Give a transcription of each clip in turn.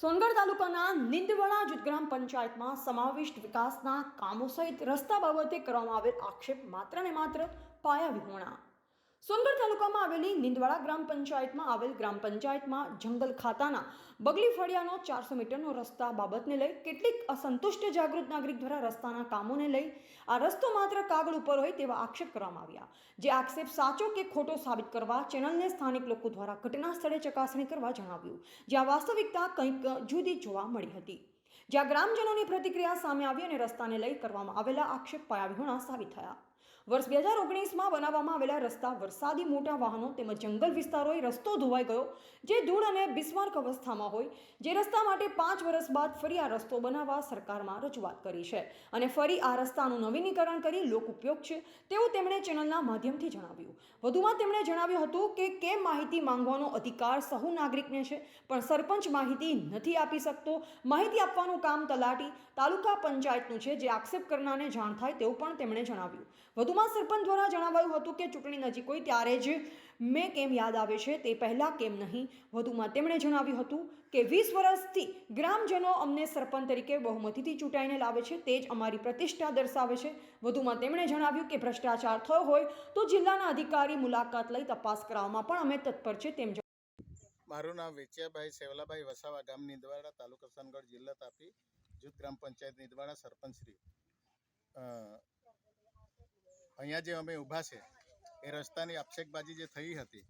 સોનગઢ તાલુકાના નિંદવણા જૂથ ગ્રામ પંચાયતમાં સમાવિષ્ટ વિકાસના કામો સહિત રસ્તા બાબતે કરવામાં આવેલ આક્ષેપ માત્ર ને માત્ર પાયા વિહોણા. સોનગઢ તાલુકામાં આવેલી નિંદવાડા ગ્રામ પંચાયતમાં આવેલ ગ્રામ પંચાયતમાં જંગલ ખાતાના બગલી ફળિયાનો ચારસો મીટરનો રસ્તા બાબતને લઈ કેટલીક અસંતુષ્ટ જાગૃત નાગરિક દ્વારા રસ્તાના કામોને લઈ આ રસ્તો માત્ર કાગળ ઉપર હોય તેવા આક્ષેપ કરવામાં આવ્યા. જે આક્ષેપ સાચો કે ખોટો સાબિત કરવા ચેનલને સ્થાનિક લોકો દ્વારા ઘટના સ્થળે ચકાસણી કરવા જણાવ્યું. જ્યાં વાસ્તવિકતા કંઈક જુદી જોવા મળી હતી. જ્યાં ગ્રામજનોની પ્રતિક્રિયા સામે આવી અને રસ્તાને લઈ કરવામાં આવેલા આક્ષેપ પાયાવિહોણા સાબિત થયા. વર્ષ બે હજાર ઓગણીસમાં બનાવવામાં આવેલા રસ્તા વરસાદી મોટા વાહનો તેમજ જંગલ વિસ્તારોએ રસ્તો ધોવાઈ ગયો, જે ધૂળ અને બિસ્માર્ક અવસ્થામાં હોય. જે રસ્તા માટે પાંચ વર્ષ બાદ ફરી આ રસ્તો બનાવવા સરકારમાં રજૂઆત કરી છે અને ફરી આ રસ્તાનું નવીનીકરણ કરી લોક ઉપયોગ છે, તેવું તેમણે ચેનલના માધ્યમથી જણાવ્યું. વધુમાં તેમણે જણાવ્યું હતું કે, કેમ માહિતી માંગવાનો અધિકાર સહુ નાગરિકને છે, પણ સરપંચ માહિતી નથી આપી શકતો. માહિતી આપવાનું કામ તલાટી તાલુકા પંચાયતનું છે, જે આક્ષેપ કરનારને જાણ થાય તેવું પણ તેમણે જણાવ્યું. વધુમાં સરપંચ દ્વારા જણાવાયું હતું કે ચૂંટણી નજીક હોય ત્યારે જ મેં કેમ યાદ આવે છે તે પહેલાં કેમ નહીં? વધુમાં તેમણે જણાવ્યું હતું કે વીસ વર્ષથી ગ્રામજનો અમને સરપંચ તરીકે બહુમતીથી ચૂંટાઈને લાવે છે તે જ અમારી પ્રતિષ્ઠા દર્શાવે છે. વધુમાં તેમણે જણાવ્યું કે ભ્રષ્ટાચાર થયો હોય તો જિલ્લાના અધિકારી મુલાકાત લઈ તપાસ કરાવવામાં પણ અમે તત્પર છે તેમ મારું નામ વેચિયાભાઈ સેવલાભાઈ વસાવા ગામ નિંદવાડા તાલુકા સનગઢ જિલ્લા તાપી જૂથ ગ્રામ પંચાયત નિંદવાડા સરપંચ શ્રી અ, અહીંયા જે અમે ઊભા છે, એ રસ્તાની આપશેકબાજી જે થઈ હતી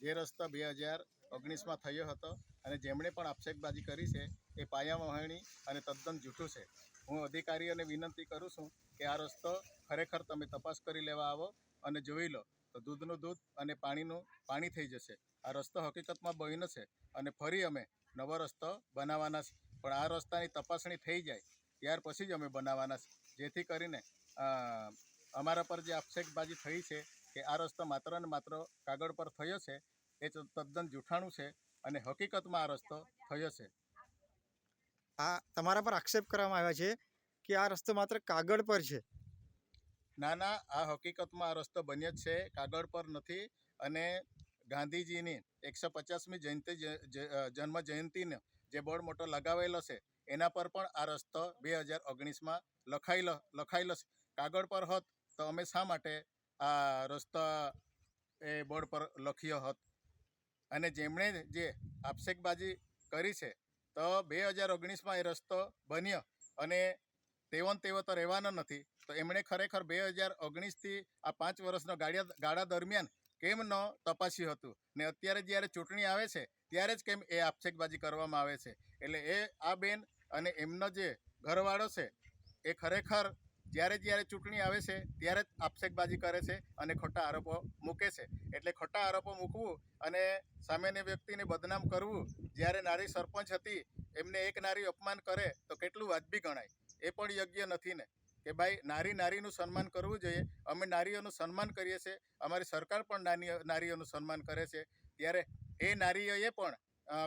જે રસ્તો બે હજાર ઓગણીસમાં થયો હતો અને જેમણે પણ આપશેકબાજી કરી છે, એ પાયાવહાણી અને તદ્દન જૂઠું છે. હું અધિકારીઓને વિનંતી કરું છું કે આ રસ્તો ખરેખર તમે તપાસ કરી લેવા આવો અને જોઈ લો, તો દૂધનું દૂધ અને પાણીનું પાણી થઈ જશે. આ રસ્તો હકીકતમાં બહીનો છે અને ફરી અમે નવો રસ્તો બનાવવાના છે. પણ આ રસ્તાની તપાસણી થઈ જાય, ત્યાર પછી જ અમે બનાવવાના છે. જેથી કરીને અમારા પર જે આક્ષેપબાજી થઈ છે કે આ રસ્તો માત્ર ને માત્ર કાગળ પર થયો છે એ તદ્દન જૂઠાણું છે અને હકીકતમાં આ રસ્તો થયો છે. આ તમારા પર આક્ષેપ કરવામાં આવ્યા છે કે આ રસ્તો માત્ર કાગળ પર છે? ના ના આ હકીકતમાં આ રસ્તો બન્યો જ છે કાગળ પર નથી અને ગાંધીજીની એકસો પચાસમી જયંતિ જન્મ જયંતિને જે બોર્ડ મોટો લગાવેલો છે એના પર પણ આ રસ્તો બે હજાર ઓગણીસમાં લખાયેલો લખાયેલો છે. કાગળ પર હોત તો અમે શા માટે આ રસ્તા એ બોર્ડ પર લખ્યો હોત? અને જેમણે જે આપશેકબાજી કરી છે, તો બે હજાર ઓગણીસમાં એ રસ્તો બન્યો અને તેવો ને તેવો તો રહેવાનો નથી. તો એમણે ખરેખર બે હજાર ઓગણીસથી આ પાંચ વર્ષનો ગાળિયા, ગાળા દરમિયાન કેમ ન તપાસ્યું હતું? ને અત્યારે જ્યારે ચૂંટણી આવે છે, ત્યારે જ કેમ એ આપશેકબાજી કરવામાં આવે છે? એટલે એ આ બેન અને એમનો જે ઘરવાળો છે, એ ખરેખર જ્યારે જ્યારે ચૂંટણી આવે છે, ત્યારે જ આપશેકબાજી કરે છે અને ખોટા આરોપો મૂકે છે. એટલે ખોટા આરોપો મૂકવું અને સામેની વ્યક્તિને બદનામ કરવું, જ્યારે નારી સરપંચ હતી, એમને એક નારી અપમાન કરે, તો કેટલું વાજબી ગણાય? એ પણ યોગ્ય નથી ને. કે ભાઈ, નારી નારીનું સન્માન કરવું જોઈએ. અમે નારીઓનું સન્માન કરીએ છીએ. અમારી સરકાર પણ નારીઓનું સન્માન કરે છે. ત્યારે એ નારીઓએ પણ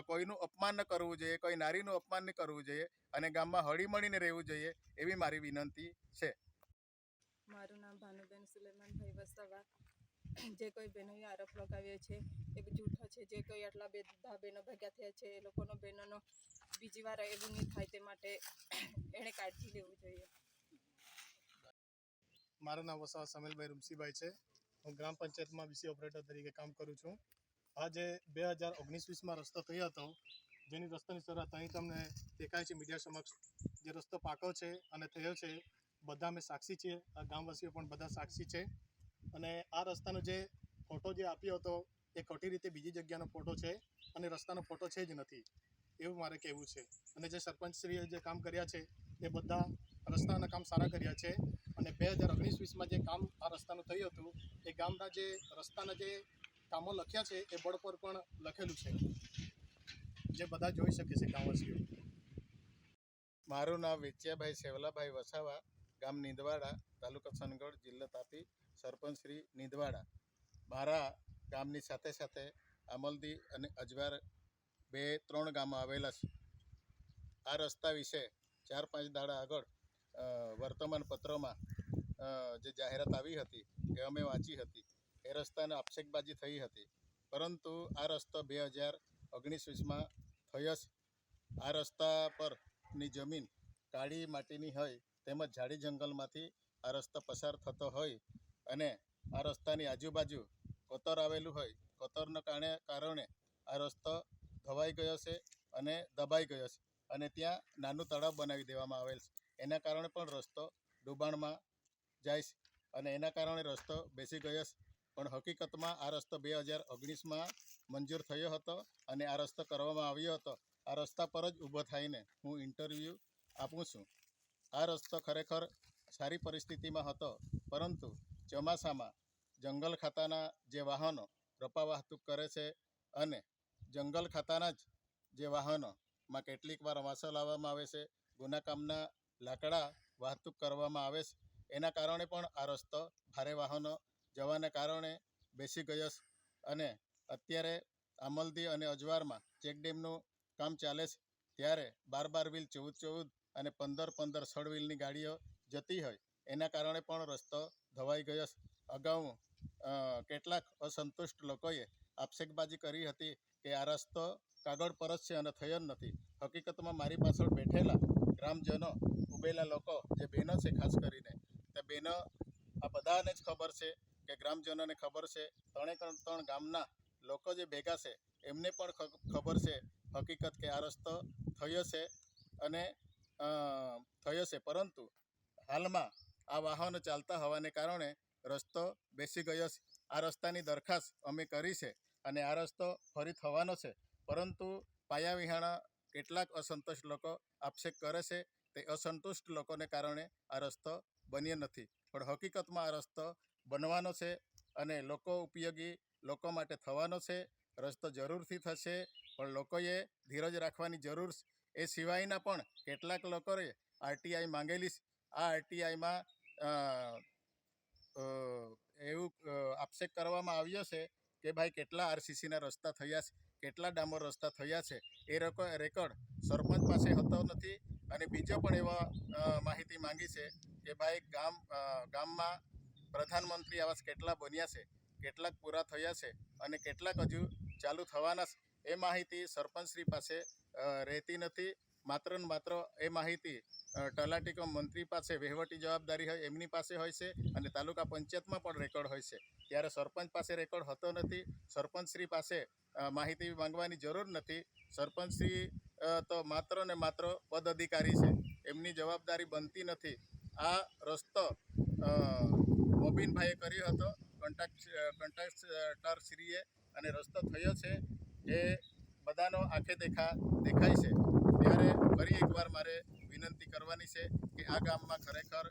કોઈનું અપમાન ન કરવું જોઈએ કોઈ નારીનું અપમાન ન કરવું જોઈએ અને ગામમાં હળીમળીને રહેવું જોઈએ એવી મારી વિનંતી છે. મારું નામ ભાનુબેન સુલેમાનભાઈ વસાવા. જે કોઈ બહેનોએ આરોપ લગાવ્યો છે એ જૂઠો છે. જે કોઈ આટલા બે બધા બહેનો ભેગા થયા છે એ લોકોનો બહેનોનો બીજી વાર એવું નહીં થાય તે માટે એણે કાળજી લેવું જોઈએ. મારું નામ વસાવા સમીલભાઈ રૂમસીભાઈ છે. હું ગ્રામ પંચાયતમાં વીસી ઓપરેટર તરીકે કામ કરું છું. આજે બે હજાર ઓગણીસ વીસમાં રસ્તો થયો હતો, જેની રસ્તાની શરૂઆત અહીં તમને દેખાય છે મીડિયા સમક્ષ. જે રસ્તો પાકો છે અને થયો છે, બધા અમે સાક્ષી છીએ. આ ગામવાસીઓ પણ બધા સાક્ષી છે. અને આ રસ્તાનો જે ફોટો જે આપ્યો હતો, એ ખોટી રીતે બીજી જગ્યાનો ફોટો છે અને રસ્તાનો ફોટો છે જ નથી, એવું મારે કહેવું છે. અને જે સરપંચશ્રીએ જે કામ કર્યા છે, એ બધા રસ્તાના કામ સારા કર્યા છે. અને બે હજાર ઓગણીસ વીસમાં જે કામ આ રસ્તાનું થયું હતું, એ ગામના જે રસ્તાના જે કામો લખ્યા છે એ બોર્ડ પર પણ લખેલું છે. જે બધા જોઈ શકે છે ગામવાસીઓ. મારું નામ વેચિયાભાઈ સેવલાભાઈ વસાવા, ગામ નિંદવાડા, તાલુકા સનગઢ, જિલ્લા તાપી, સરપંચ શ્રી નિંદવાડા. મારા ગામની સાથે સાથે અમલદી અને અજવાર બે, ત્રણ ગામ આવેલા છે. આ રસ્તા વિશે ચાર, પાંચ દાડા આગળ વર્તમાન પત્રોમાં જે જાહેરાત આવી હતી એ અમે વાંચી હતી. એ રસ્તાને આપશેકબાજી થઈ હતી. પરંતુ આ રસ્તો બે હજાર ઓગણીસ વીસમાં થયો છે આ રસ્તા પરની જમીન કાળી માટીની હોય તેમજ ઝાડી જંગલમાંથી આ રસ્તો પસાર થતો હોય અને આ રસ્તાની આજુબાજુ કોતર આવેલું હોય. કોતરના કારણે કારણે આ રસ્તો ધવાઈ ગયો છે અને દબાઈ ગયો છે અને ત્યાં નાનું તળાવ બનાવી દેવામાં આવેલ છે. એના કારણે પણ રસ્તો ડૂબાણમાં જાય છે અને એના કારણે રસ્તો બેસી ગયો છે. પણ હકીકતમાં આ રસ્તો બે હજાર ઓગણીસમાં મંજૂર થયો હતો અને આ રસ્તો કરવામાં આવ્યો હતો. આ રસ્તા પર જ ઊભો થઈને હું ઇન્ટરવ્યૂ આપું છું. આ રસ્તો ખરેખર સારી પરિસ્થિતિમાં હતો, પરંતુ ચોમાસામાં જંગલ ખાતાના જે વાહનો રપા વાહતુક કરે છે અને જંગલ ખાતાના જ જે વાહનોમાં કેટલીક વાર વાસો લાવવામાં આવે છે ગુનાકામના લાકડા વાહતુક કરવામાં આવે છે, એના કારણે પણ આ રસ્તો ભારે વાહનો જવાને કારણે બેસી ગયો અને અત્યારે આમલદી અને અજવારમાં ચેકડેમનું કામ ચાલે છે. ત્યારે બાર બાર વ્હીલ ચૌદ ચૌદ અને પંદર પંદર સળ વ્હીલની ગાડીઓ જતી હોય. એના કારણે પણ રસ્તો ધવાઈ ગયો અગાઉ કેટલાક અસંતુષ્ટ લોકોએ આક્ષેપબાજી કરી હતી કે આ રસ્તો કાગળ પર જ છે અને થયો જ નથી. હકીકતમાં મારી પાછળ બેઠેલા ગ્રામજનો, ઉભેલા લોકો, જે બહેનો છે, ખાસ કરીને, તે બહેનો, આ બધાને જ ખબર છે કે ગ્રામજનોને ખબર છે, ત્રણે ત્રણ ગામના લોકો જે ભેગા છે, એમને પણ ખબર છે હકીકત કે આ રસ્તો થયો છે અને થયો છે. પરંતુ હાલમાં આ વાહનો ચાલતા હોવાને કારણે રસ્તો બેસી ગયો છે. આ રસ્તાની દરખાસ્ત અમે કરી છે અને આ રસ્તો ફરી થવાનો છે. પરંતુ પાયા વિહાણા કેટલાક અસંતુષ્ટ લોકો આક્ષેપ કરે છે. તે અસંતુષ્ટ લોકોને કારણે આ રસ્તો બન્યો નથી. પણ હકીકતમાં આ રસ્તો બનવાનો છે અને લોકો ઉપયોગી લોકો માટે થવાનો છે. રસ્તો જરૂરથી થશે, પણ લોકોએ ધીરજ રાખવાની જરૂર એ સિવાયના પણ કેટલાક લોકોએ આરટીઆઈ માંગેલી આ આરટીઆઈમાં એવું આક્ષેપ કરવામાં આવ્યો છે કે ભાઈ કેટલા આરસીસીના રસ્તા થયા છે, કેટલા ડામર રસ્તા થયા છે. એ રેકો, રેકોર્ડ સરપંચ પાસે હોતો નથી. અને બીજો પણ એવા માહિતી માંગી છે કે ભાઈ ગામ ગામમાં પ્રધાનમંત્રી આવાસ કેટલા બન્યા છે, કેટલાક પૂરા થયા છે અને કેટલાક હજુ ચાલુ થવાના છે, એ માહિતી સરપંચશ્રી પાસે રહેતી નથી. માત્ર ને માત્ર એ માહિતી તલાટીકમ મંત્રી પાસે વહીવટી જવાબદારી હોય, એમની પાસે હોય છે અને તાલુકા પંચાયતમાં પણ રેકોર્ડ હોય છે. ત્યારે સરપંચ પાસે રેકોર્ડ હોતો નથી. સરપંચશ્રી પાસે માહિતી માંગવાની જરૂર નથી. સરપંચશ્રી તો માત્ર ને માત્ર પદ અધિકારી છે. એમની જવાબદારી બનતી નથી. આ રસ્તો અ, મોબીનભાઈએ કર્યો હતો. કોન્ટ્રાક્ટ શ્રીએ અને રસ્તો થયો છે એ બધાનો આંખે દેખા દેખાય છે. ત્યારે ફરી એકવાર મારે વિનંતી કરવાની છે કે આ ગામમાં ખરેખર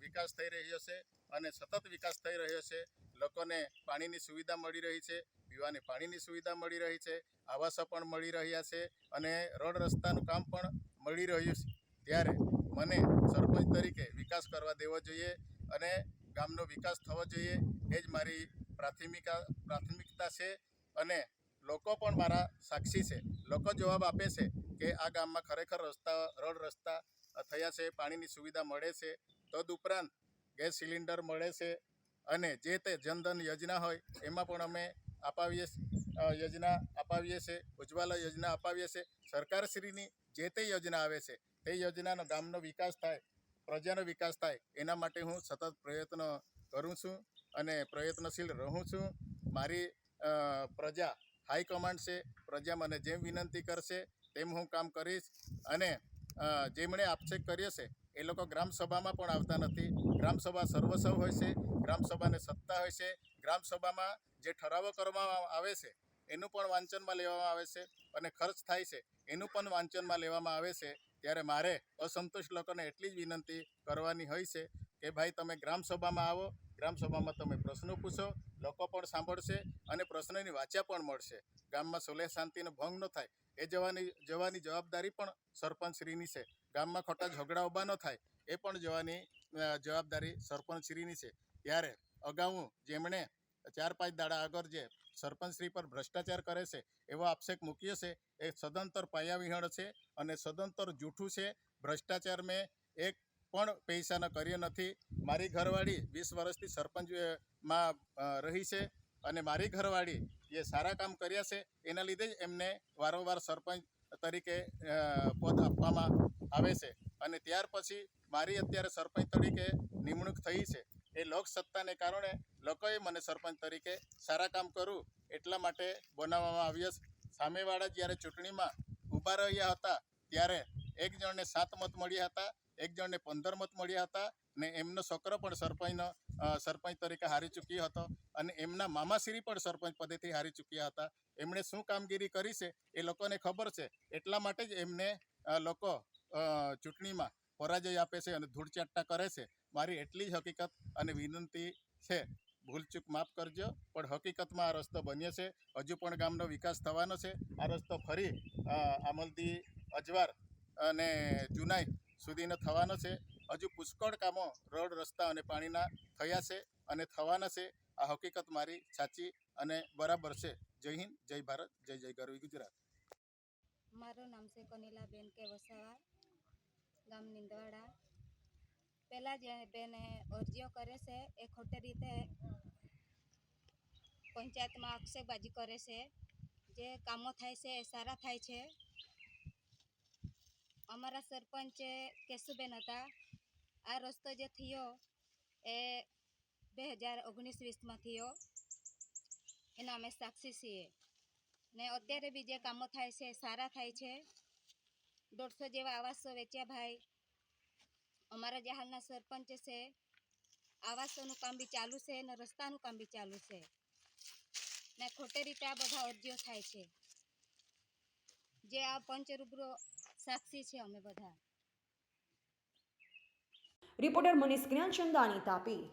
વિકાસ થઈ રહ્યો છે અને સતત વિકાસ થઈ રહ્યો છે. લોકોને પાણીની સુવિધા મળી રહી છે પીવાની પાણીની સુવિધા મળી રહી છે આવાસો પણ મળી રહ્યા છે અને રોડ રસ્તાનું કામ પણ મળી રહ્યું છે. ત્યારે મને સરપંચ તરીકે વિકાસ કરવા દેવો જોઈએ અને ગામનો વિકાસ થવો જોઈએ, એ જ મારી પ્રાથમિકા, પ્રાથમિકતા છે. અને લોકો પણ મારા સાક્ષી છે. લોકો જવાબ આપે છે કે આ ગામમાં ખરેખર રસ્તા, રોડ રસ્તા થયા છે, પાણીની સુવિધા મળે છે. તદુપરાંત ગેસ સિલિન્ડર મળે છે અને જે તે જનધન યોજના હોય, એમાં પણ અમે અપાવીએ યોજના અપાવીએ છીએ ઉજ્જવલા યોજના અપાવીએ છીએ સરકારશ્રીની જે તે યોજના આવે છે, તે યોજનાનો ગામનો વિકાસ થાય પ્રજાનો વિકાસ થાય, એના માટે હું સતત પ્રયત્ન કરું છું અને પ્રયત્નશીલ રહું છું. મારી પ્રજા હાઈકમાન્ડ છે. પ્રજા મને જેમ વિનંતી કરશે, તેમ હું કામ કરીશ અને જેમણે આક્ષેપ કર્યો છે, એ લોકો ગ્રામસભામાં પણ આવતા નથી. ગ્રામસભા સર્વસવ હોય છે ગ્રામસભાને સત્તા હોય છે. ગ્રામસભામાં જે ઠરાવો કરવામાં આવે છે એનું પણ વાંચનમાં લેવામાં આવે છે અને ખર્ચ થાય છે, એનું પણ વાંચનમાં લેવામાં આવે છે, ત્યારે મારે અસંતુષ્ટ લોકોને એટલી જ વિનંતી કરવાની હોય છે કે ભાઈ તમે ગ્રામસભામાં આવો ગ્રામસભામાં તમે પ્રશ્નો પૂછો, લોકો પણ સાંભળશે અને પ્રશ્નની વાંચ્યા પણ મળશે. ગામમાં સુલેહ શાંતિનો ભંગ ન થાય, એ જવાની જવાની જવાબદારી પણ સરપંચશ્રીની છે. ગામમાં ખોટા ઝઘડા ઊભા ન થાય, એ પણ જવાની જવાબદારી સરપંચશ્રીની છે. ત્યારે અગાઉ જેમણે ચાર પાંચ દાડા આગળ જે સરપંચશ્રી પર ભ્રષ્ટાચાર કરે છે એવો આક્ષેપ મૂક્યો છે. એ સદંતર પાયાવિહળ છે અને સદંતર જૂઠું છે. ભ્રષ્ટાચાર મેં એક પણ પૈસાનો કર્યો નથી. મારી ઘરવાળી વીસ વર્ષથી સરપંચ અ, માં અ, રહી છે અને મારી ઘરવાળી જે સારા કામ કર્યા છે. એના લીધે જ એમને વારંવાર સરપંચ તરીકે પદ આપવામાં આવે છે. અને ત્યાર પછી મારી અત્યારે સરપંચ તરીકે નિમણૂક થઈ છે. એ લોકસત્તાને કારણે લોકોએ મને સરપંચ તરીકે સારા કામ કરું એટલા માટે બનાવવામાં આવ્યો સામેવાળા જ્યારે ચૂંટણીમાં ઊભા રહ્યા હતા, ત્યારે એક જણને સાત મત મળ્યા હતા, એક જણને પંદર મત મળ્યા હતા ને એમનો છોકરો પણ સરપંચનો સરપંચ તરીકે હારી ચૂક્યો હતો અને એમના મામાશ્રી પણ સરપંચ પદેથી હારી ચૂક્યા હતા. એમણે શું કામગીરી કરી છે એ લોકોને ખબર છે. એટલા માટે જ એમને લોકો ચૂંટણીમાં પરાજય આપે છે અને ધૂળચાટા કરે છે. મારી એટલી જ હકીકત અને વિનંતી છે. ભૂલચૂક માફ કરજો, પણ હકીકતમાં આ રસ્તો બન્યો છે. હજુ પણ ગામનો વિકાસ થવાનો છે. આ રસ્તો ફરી આમલદી, અજવાર અને જુનાઈ સુધીનો થવાનો છે. હજુ પુષ્કળ કામો રોડ, રસ્તા અને પાણીના થયા છે અને થવાના છે. આ હકીકત મારી સાચી અને બરાબર છે. જય હિન્દ, જય ભારત, જય જય ગરવી ગુજરાત. મારું નામ છે કનિલાબેન કે વસાવા, ગામ નિંદવાડા. પહેલાં જે બેને અરજીઓ કરે છે, એ ખોટી રીતે પંચાયતમાં આક્ષેપબાજી કરે છે. જે કામો થાય છે, એ સારા થાય છે. અમારા સરપંચ કેશુબેન હતા. આ રસ્તો જે થયો, એ બે હજાર ઓગણીસ વીસમાં થયો. એના અમે સાક્ષી છીએ. ને અત્યારે બી જે કામો થાય છે સારા થાય છે. દોઢસો જેવા આવાસો વેચ્યા ભાઈ. અમારા જે હાલના સરપંચ છે, આવાસોનું કામ બી ચાલુ છે ને રસ્તાનું કામ બી ચાલુ છે. ને ખોટે રીતે આ બધા અરજીઓ થાય છે. જે આ પંચ રૂબરૂ સાક્ષી છે અમે બધા. રિપોર્ટર મનીષ જ્ઞાનચંદાની તાપી